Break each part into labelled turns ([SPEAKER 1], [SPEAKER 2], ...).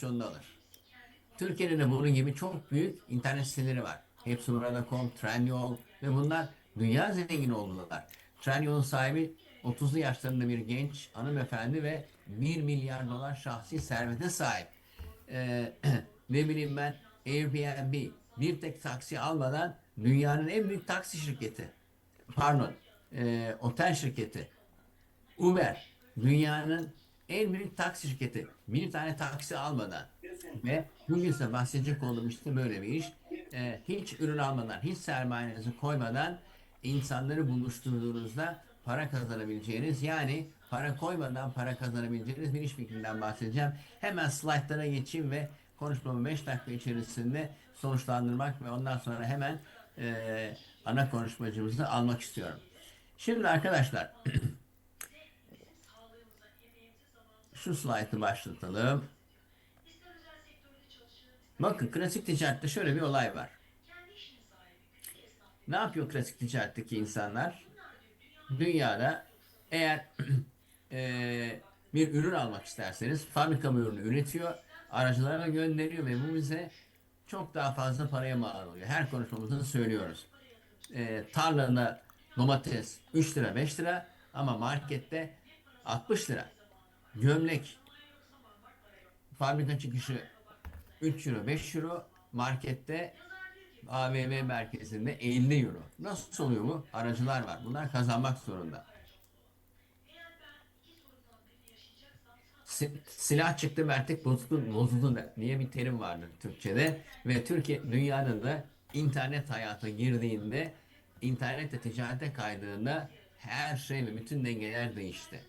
[SPEAKER 1] komisyonunu alır. Türkiye'de de bunun gibi çok büyük internet siteleri var. Hepsi burada.com, Trendyol ve bunlar dünya zengin oldular. Trendyol'un sahibi 30'lu yaşlarında bir genç hanımefendi ve 1 milyar dolar şahsi servete sahip. Ee, ne bileyim ben Airbnb bir tek taksi almadan dünyanın en büyük taksi şirketi. Pardon, e, otel şirketi. Uber dünyanın en büyük taksi şirketi. Bir tane taksi almadan ve bugün size bahsedecek olduğum işte böyle bir iş. Ee, hiç ürün almadan, hiç sermayenizi koymadan insanları buluşturduğunuzda para kazanabileceğiniz yani para koymadan para kazanabileceğiniz bir iş fikrinden bahsedeceğim. Hemen slaytlara geçeyim ve konuşmamı 5 dakika içerisinde sonuçlandırmak ve ondan sonra hemen eee, ana konuşmacımızı almak istiyorum. Şimdi arkadaşlar şu slaytı başlatalım. Bakın klasik ticarette şöyle bir olay var. Ne yapıyor klasik ticaretteki insanlar? Dünyada eğer eee, bir ürün almak isterseniz fabrika bu ürünü üretiyor, aracılara gönderiyor ve bu bize çok daha fazla paraya mal oluyor. Her konuşmamızda söylüyoruz. Eee tarlada domates 3 lira 5 lira ama markette 60 lira. Gömlek fabrika çıkışı 3 euro 5 euro markette AVM merkezinde 50 euro. Nasıl oluyor bu? Aracılar var. Bunlar kazanmak zorunda. Si- silah çıktı mertek bozuldu, bozuldu diye bir terim vardır Türkçe'de ve Türkiye dünyanın da internet hayata girdiğinde internette ticarete kaydığında her şey ve bütün dengeler değişti.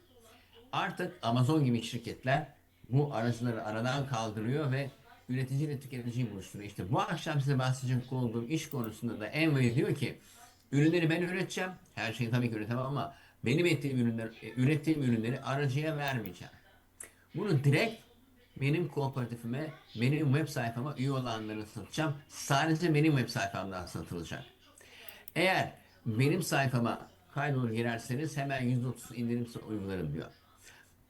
[SPEAKER 1] Artık Amazon gibi şirketler bu aracıları aradan kaldırıyor ve üretici ile tüketiciyi buluşturuyor. İşte bu akşam size bahsedecek olduğum iş konusunda da Envy diyor ki ürünleri ben üreteceğim. Her şeyi tabii ki üretemem ama benim ettiğim ürünler, e, ürettiğim ürünleri aracıya vermeyeceğim. Bunu direkt benim kooperatifime, benim web sayfama üye olanlara satacağım. Sadece benim web sayfamdan satılacak. Eğer benim sayfama kaydolur girerseniz hemen %30 indirim uygularım diyor.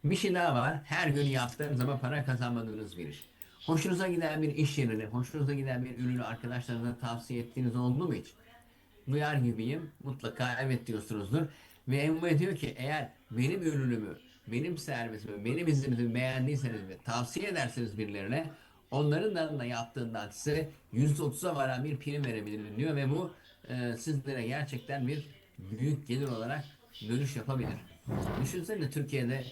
[SPEAKER 1] Bir şey daha var. Her gün yaptığınız zaman para kazanmadığınız bir iş. Hoşunuza giden bir iş yerini, hoşunuza giden bir ürünü arkadaşlarınıza tavsiye ettiğiniz oldu mu hiç? Duyar gibiyim. Mutlaka evet diyorsunuzdur. Ve Emre diyor ki eğer benim ürünümü, benim servisimi, benim hizmetimi beğendiyseniz ve tavsiye ederseniz birilerine onların da yaptığından size %30'a varan bir prim verebilirim diyor ve bu e, sizlere gerçekten bir büyük gelir olarak dönüş yapabilir. Düşünsene Türkiye'de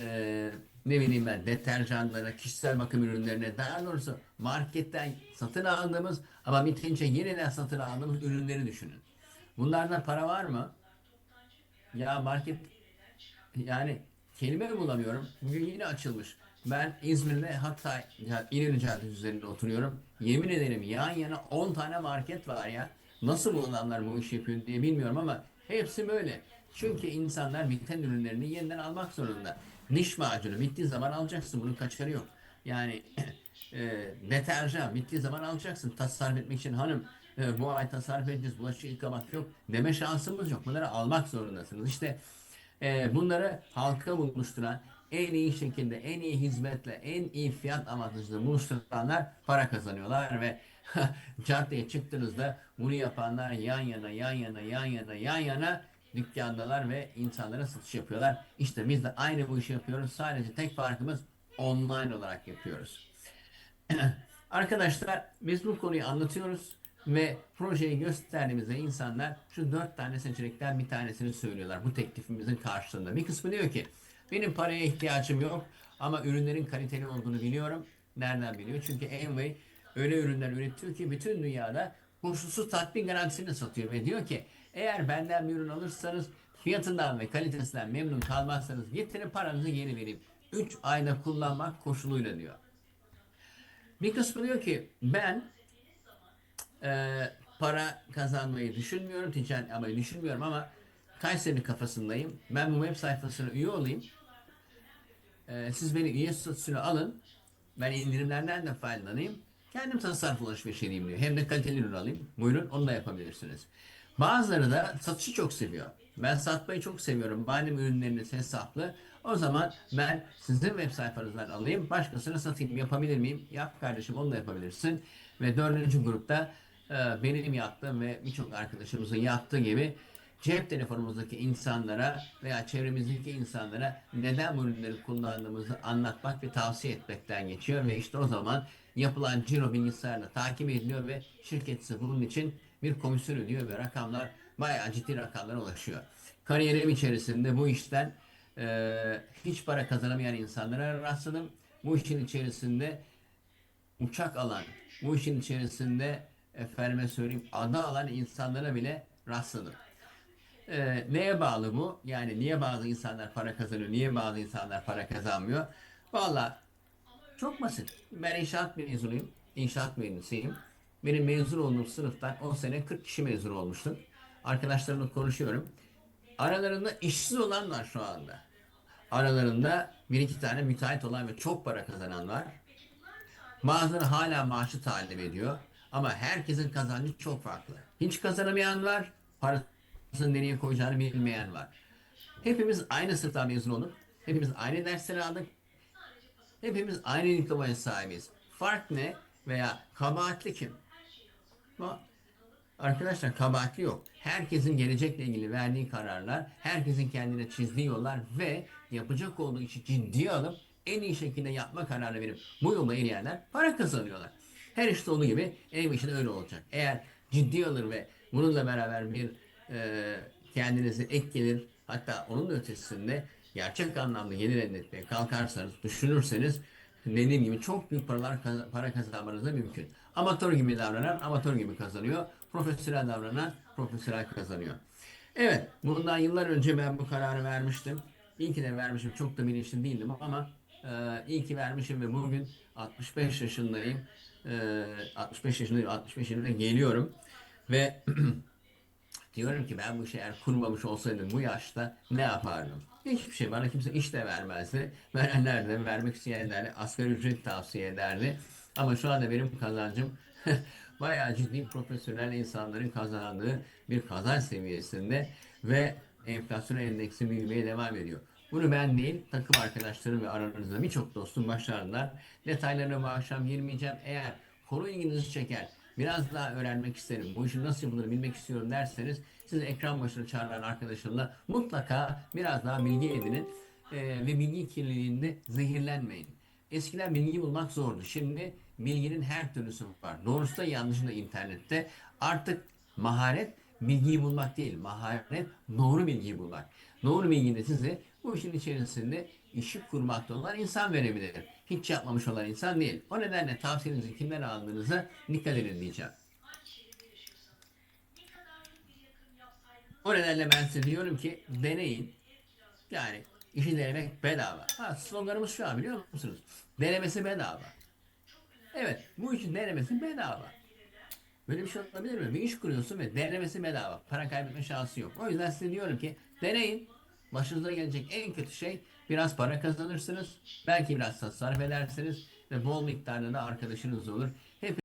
[SPEAKER 1] e, ne bileyim ben deterjanlara, kişisel bakım ürünlerine daha doğrusu marketten satın aldığımız ama bitince yeniden satın aldığımız ürünleri düşünün. Bunlardan para var mı? Ya market yani kelime bulamıyorum. Bugün yine açılmış. Ben İzmir'de hatta İnönü Caddesi üzerinde oturuyorum. Yemin ederim yan yana 10 tane market var ya. Nasıl bu adamlar bu işi yapıyor diye bilmiyorum ama hepsi böyle. Çünkü insanlar biten ürünlerini yeniden almak zorunda. Diş macunu bittiği zaman alacaksın. Bunun kaçarı yok. Yani e, deterjan bittiği zaman alacaksın. Tasarruf etmek için hanım e, bu ay tasarruf edeceğiz. Bulaşık yıkamak yok. Deme şansımız yok. Bunları almak zorundasınız. İşte e, bunları halka buluşturan en iyi şekilde, en iyi hizmetle, en iyi fiyat avantajını buluşturanlar para kazanıyorlar ve caddeye çıktığınızda bunu yapanlar yan yana, yan yana, yan yana, yan yana dükkandalar ve insanlara satış yapıyorlar. İşte biz de aynı bu işi yapıyoruz. Sadece tek farkımız online olarak yapıyoruz. Arkadaşlar biz bu konuyu anlatıyoruz ve projeyi gösterdiğimizde insanlar şu dört tane seçenekten bir tanesini söylüyorlar bu teklifimizin karşılığında. Bir kısmı diyor ki benim paraya ihtiyacım yok ama ürünlerin kaliteli olduğunu biliyorum. Nereden biliyor? Çünkü Amway öyle ürünler üretiyor ki bütün dünyada koşulsuz tatmin garantisini satıyor ve diyor ki eğer benden bir ürün alırsanız fiyatından ve kalitesinden memnun kalmazsanız getirin paranızı geri vereyim. 3 ayda kullanmak koşuluyla diyor. Bir kısmı diyor ki ben e, para kazanmayı düşünmüyorum, ticaret yapmayı düşünmüyorum ama Kayseri kafasındayım. Ben bu web sayfasına üye olayım. E, siz beni üye statüsüne alın. Ben indirimlerden de faydalanayım. Kendim tasarruf alışveriş edeyim diyor. Hem de kaliteli ürün alayım. Buyurun onu da yapabilirsiniz. Bazıları da satışı çok seviyor. Ben satmayı çok seviyorum. Madem ürünleriniz hesaplı O zaman ben sizin web sayfanızdan alayım, başkasına satayım. Yapabilir miyim? Yap kardeşim, onu da yapabilirsin. Ve dördüncü grupta e, benim yaptığım ve birçok arkadaşımızın yaptığı gibi cep telefonumuzdaki insanlara veya çevremizdeki insanlara neden bu ürünleri kullandığımızı anlatmak ve tavsiye etmekten geçiyor ve işte o zaman yapılan ciro bilgisayarla takip ediliyor ve şirket bunun için bir komisyon ödüyor ve rakamlar bayağı ciddi rakamlara ulaşıyor. Kariyerim içerisinde bu işten e, hiç para kazanamayan insanlara rastladım. Bu işin içerisinde uçak alan, bu işin içerisinde efendime söyleyeyim ada alan insanlara bile rastladım. Ee, neye bağlı bu? Yani niye bazı insanlar para kazanıyor, niye bazı insanlar para kazanmıyor? Valla çok basit. Ben inşaat mezunuyum, inşaat mühendisiyim. Benim mezun olduğum sınıftan 10 sene 40 kişi mezun olmuştum. Arkadaşlarımla konuşuyorum. Aralarında işsiz olan var şu anda. Aralarında bir iki tane müteahhit olan ve çok para kazanan var. Bazıları hala maaşı talep ediyor. Ama herkesin kazancı çok farklı. Hiç kazanamayan var, parasını nereye koyacağını bilmeyen var. Hepimiz aynı sınıftan mezun olduk. Hepimiz aynı dersleri aldık. Hepimiz aynı diplomaya sahibiz. Fark ne veya kabahatli kim? Arkadaşlar kabahatli yok. Herkesin gelecekle ilgili verdiği kararlar, herkesin kendine çizdiği yollar ve yapacak olduğu işi ciddiye alıp en iyi şekilde yapma kararı verip bu yola ilerleyenler para kazanıyorlar. Her işte olduğu gibi ev işi de öyle olacak. Eğer ciddi alır ve bununla beraber bir e, kendinize ek gelir hatta onun ötesinde gerçek anlamda gelir elde etmeye kalkarsanız, düşünürseniz dediğim gibi çok büyük paralar para kazanmanız da mümkün. Amatör gibi davranan amatör gibi kazanıyor. Profesyonel davranan profesyonel kazanıyor. Evet, bundan yıllar önce ben bu kararı vermiştim. İyi ki de vermişim. Çok da bilinçli değildim ama e, iyi ki vermişim ve bugün 65 yaşındayım. E, 65 yaşındayım. 65 yaşına geliyorum. Ve Diyorum ki ben bu işi eğer kurmamış olsaydım bu yaşta ne yapardım? Hiçbir şey. Bana kimse iş de vermezdi. Verenler de vermek isteyenler de asgari ücret tavsiye ederdi. Ama şu anda benim kazancım bayağı ciddi profesyonel insanların kazandığı bir kazanç seviyesinde ve enflasyon endeksi büyümeye devam ediyor. Bunu ben değil, takım arkadaşlarım ve aranızda birçok dostum başardılar. Detaylarına bu akşam girmeyeceğim. Eğer konu ilginizi çeker, biraz daha öğrenmek isterim, bu işin nasıl yapıldığını bilmek istiyorum derseniz sizi ekran başına çağıran arkadaşımla mutlaka biraz daha bilgi edinin Ee, ve bilgi kirliliğinde zehirlenmeyin. Eskiden bilgi bulmak zordu. Şimdi bilginin her türlüsü var. Doğrusu da yanlışı da internette. Artık maharet bilgiyi bulmak değil. Maharet doğru bilgiyi bulmak. Doğru bilgi de size bu işin içerisinde işi kurmakta olan insan verebilir. Hiç yapmamış olan insan değil. O nedenle tavsiyenizi kimden aldığınıza dikkat edin diyeceğim. O nedenle ben size diyorum ki deneyin. Yani işi denemek bedava. Ha, sloganımız şu an biliyor musunuz? Denemesi bedava. Evet bu işin denemesi bedava. Böyle bir şey olabilir mi? Bir iş kuruyorsun ve denemesi bedava. Para kaybetme şansı yok. O yüzden size diyorum ki deneyin. Başınıza gelecek en kötü şey biraz para kazanırsınız. Belki biraz tasarruf edersiniz ve bol miktarda da arkadaşınız olur.